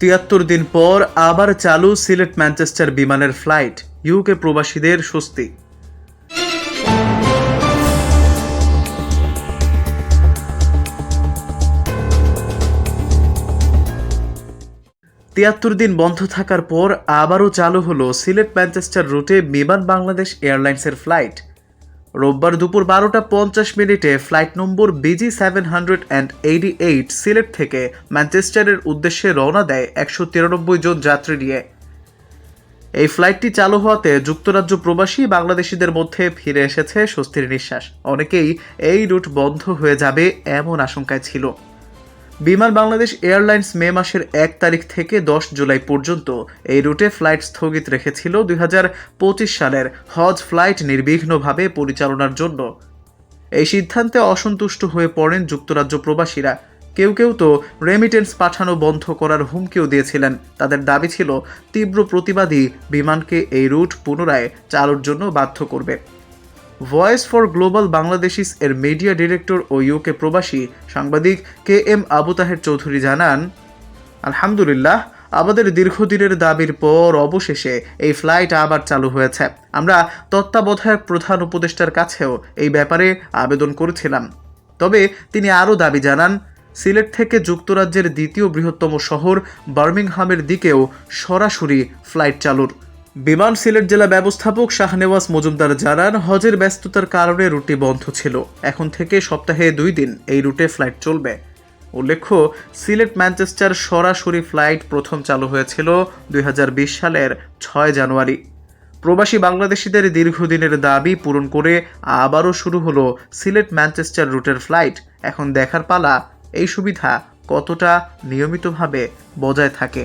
তিয়াত্তর দিন পর আবার চালু সিলেট ম্যানচেস্টার বিমানের ফ্লাইট ইউকে প্রবাসীদের স্বস্তি। তিয়াত্তর দিন বন্ধ থাকার পর আবারও চালু হলো সিলেট ম্যানচেস্টার রুটে বিমান বাংলাদেশ এয়ারলাইন্সের ফ্লাইট। রোববার দুপুর বারোটা পঞ্চাশ মিনিটে flight number BG seven hundred and eighty eight Sylhet থেকে ম্যানচেস্টারের উদ্দেশ্যে রওনা দেয় একশো তিরানব্বই জন যাত্রী নিয়ে। এই ফ্লাইটটি চালু হওয়াতে যুক্তরাজ্য প্রবাসী বাংলাদেশিদের মধ্যে ফিরে এসেছে স্বস্তির নিঃশ্বাস। অনেকেই এই রুট বন্ধ হয়ে যাবে এমন আশঙ্কায় ছিল। বিমান বাংলাদেশ এয়ারলাইন্স মে মাসের এক তারিখ থেকে দশ জুলাই পর্যন্ত এই রুটে ফ্লাইট স্থগিত রেখেছিল দুই হাজার পঁচিশ সালের হজ ফ্লাইট নির্বিঘ্নভাবে পরিচালনার জন্য। এই সিদ্ধান্তে অসন্তুষ্ট হয়ে পড়েন যুক্তরাজ্য প্রবাসীরা। কেউ কেউ তো রেমিটেন্স পাঠানো বন্ধ করার হুমকিও দিয়েছিলেন। তাদের দাবি ছিল, তীব্র প্রতিবাদী বিমানকে এই রুট পুনরায় চালুর জন্য বাধ্য করবে। ভয়েস ফর গ্লোবাল বাংলাদেশিস এর মিডিয়া ডিরেক্টর ও ইউকে প্রবাসী সাংবাদিক কে এম আবু তাহের চৌধুরী জানান, আলহামদুলিল্লাহ, আমাদের দীর্ঘদিনের দাবির পর অবশেষে এই ফ্লাইট আবার চালু হয়েছে। আমরা তত্ত্বাবধায়ক প্রধান উপদেষ্টার কাছেও এই ব্যাপারে আবেদন করেছিলাম। তবে তিনি আরও দাবি জানান, সিলেট থেকে যুক্তরাজ্যের দ্বিতীয় বৃহত্তম শহর বার্মিংহামের দিকেও সরাসরি ফ্লাইট চালুর। বিমান সিলেট জেলা ব্যবস্থাপক শাহনেওয়াজ মজুমদার জানান, হজের ব্যস্ততার কারণে রুটটি বন্ধ ছিল। এখন থেকে সপ্তাহে দুই দিন এই রুটে ফ্লাইট চলবে। উল্লেখ্য, সিলেট ম্যানচেস্টার সরাসরি ফ্লাইট প্রথম চালু হয়েছিল দুই হাজার বিশ সালের ছয় জানুয়ারি। প্রবাসী বাংলাদেশিদের দীর্ঘদিনের দাবি পূরণ করে আবারও শুরু হলো সিলেট ম্যানচেস্টার রুটের ফ্লাইট। এখন দেখার পালা, এই সুবিধা কতটা নিয়মিতভাবে বজায় থাকে?